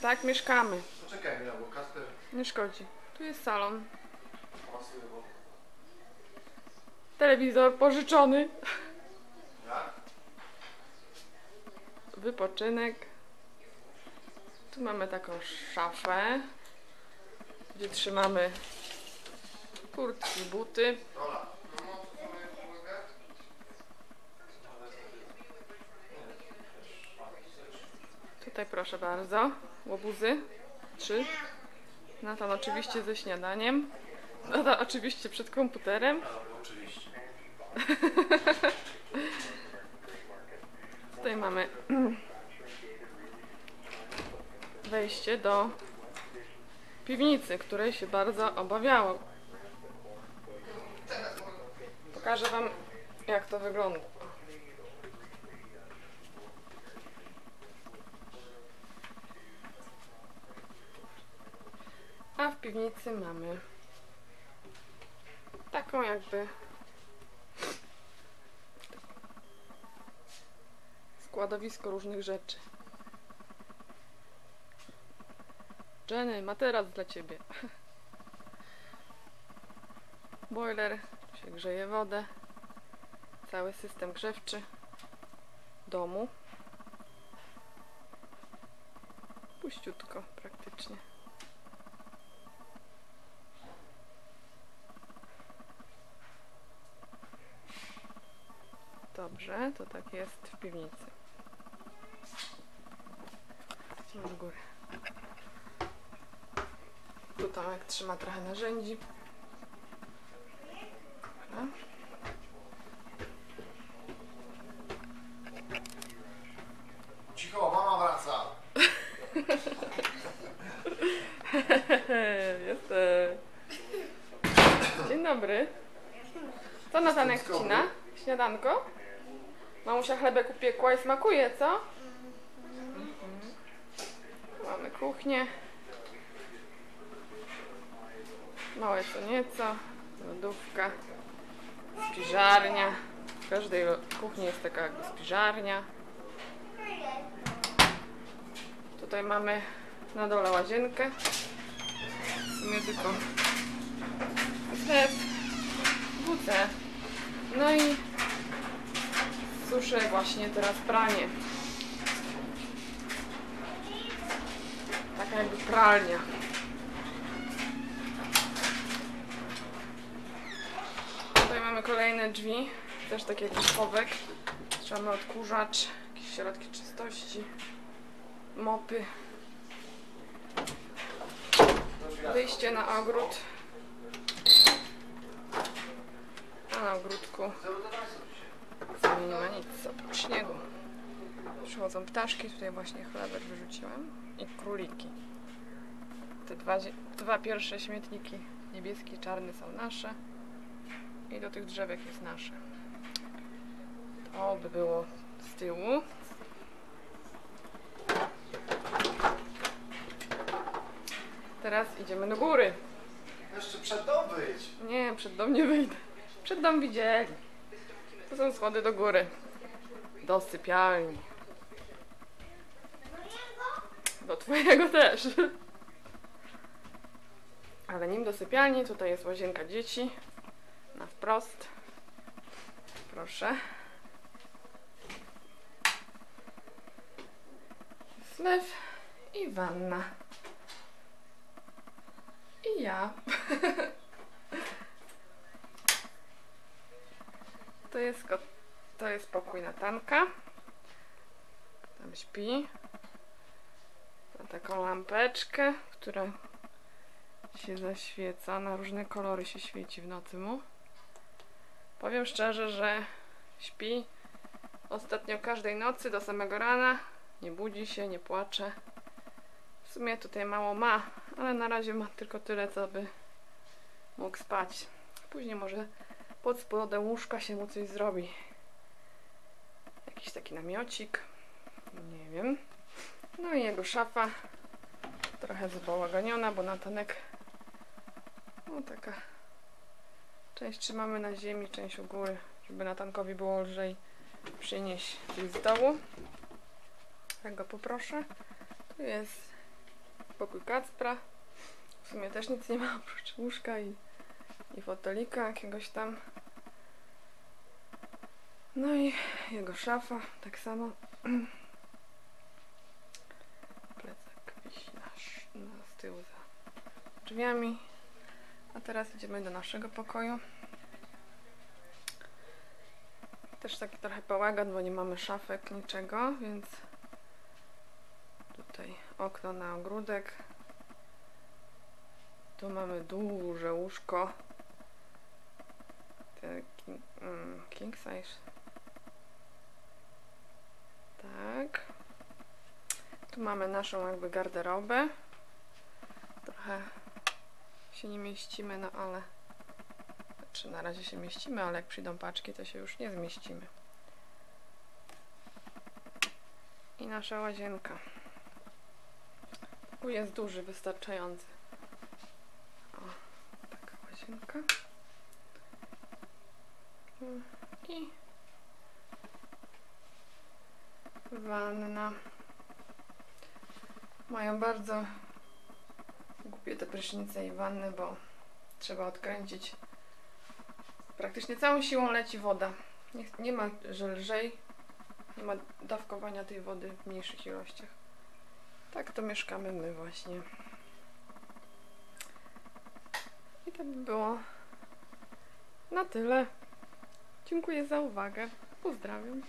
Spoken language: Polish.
Tak, mieszkamy. Poczekaj, no, bo Kasper Nie szkodzi. Tu jest salon. pasuje, bo... Telewizor pożyczony. Jak? Wypoczynek. Tu mamy taką szafę, gdzie trzymamy kurtki, buty. Rola. Tutaj proszę bardzo, łobuzy. Trzy. Natan oczywiście ze śniadaniem. Natan oczywiście przed komputerem. Oczywiście. Tutaj mamy wejście do piwnicy, której się bardzo obawiało. Pokażę Wam, jak to wygląda. A w piwnicy mamy taką jakby składowisko różnych rzeczy. Jenny, materac dla ciebie. Boiler, tu się grzeje wodę. Cały system grzewczy domu. Puściutko praktycznie. Dobrze, to tak jest w piwnicy. Do góry. Tu Tomek trzyma trochę narzędzi. Dobra. Cicho, mama wraca. Jestem. Dzień dobry. Co Natanek wcina? Śniadanko? Mamusia chlebek upiekła i smakuje, co? Mhm. Mamy kuchnię. Małe co nieco. Lodówka. Spiżarnia. W każdej kuchni jest taka jakby spiżarnia. Tutaj mamy na dole łazienkę. W sumie tylko zlew, buce. No i suszę właśnie teraz pranie. Taka jakby pralnia. Tutaj mamy kolejne drzwi, też takie jak schowek. Mamy odkurzacz, jakieś środki czystości, mopy. Wyjście na ogród. A na ogródku w sumie nie ma nic oprócz śniegu. Przychodzą ptaszki, tutaj właśnie chlebek wyrzuciłam i króliki. Te dwa, dwa pierwsze śmietniki, niebieski i czarny są nasze i do tych drzewek jest nasze. To by było z tyłu. Teraz idziemy do góry. Jeszcze przed dom wyjdź. Nie, przed dom nie wyjdę. Przed dom widzieli. To są schody do góry. Do sypialni. Do twojego też. Ale nim do sypialni, tutaj jest łazienka dzieci. Na wprost. Proszę. Zlew i wanna. I ja. To jest, ko- to jest pokój Natanka. Tam śpi. Ma taką lampeczkę, która się zaświeca. Na różne kolory się świeci w nocy mu. Powiem szczerze, że śpi ostatnio każdej nocy do samego rana. Nie budzi się, nie płacze. W sumie tutaj mało ma, ale na razie ma tylko tyle, co by mógł spać. Później może pod spodem łóżka się mu coś zrobi. Jakiś taki namiocik. Nie wiem. No i jego szafa. Trochę zabałagoniona, bo Natanek no taka część trzymamy na ziemi, część u góry, żeby Natankowi było lżej przynieść z dołu. Ja go poproszę. Tu jest Pokój Kacpra. W sumie też nic nie ma oprócz łóżka i, i jakiegoś tam. No i jego szafa, tak samo. Plecak wisi na, na z tyłu za drzwiami. A teraz idziemy do naszego pokoju. Też taki trochę bałagan, bo nie mamy szafek, niczego, więc tutaj okno na ogródek. Tu mamy duże łóżko. King, mm, king size. Tak. Tu mamy naszą jakby garderobę. Trochę się nie mieścimy, no ale znaczy na razie się mieścimy, ale jak przyjdą paczki, to się już nie zmieścimy. I nasza łazienka. Tu jest duży, wystarczający. O, taka łazienka. Mm, I wanna. Mają bardzo głupie te prysznice i wanny, bo trzeba odkręcić. Praktycznie całą siłą leci woda. Nie, nie ma, że lżej. Nie ma dawkowania tej wody w mniejszych ilościach. Tak to mieszkamy my właśnie. I to by było na tyle. Dziękuję za uwagę. Pozdrawiam.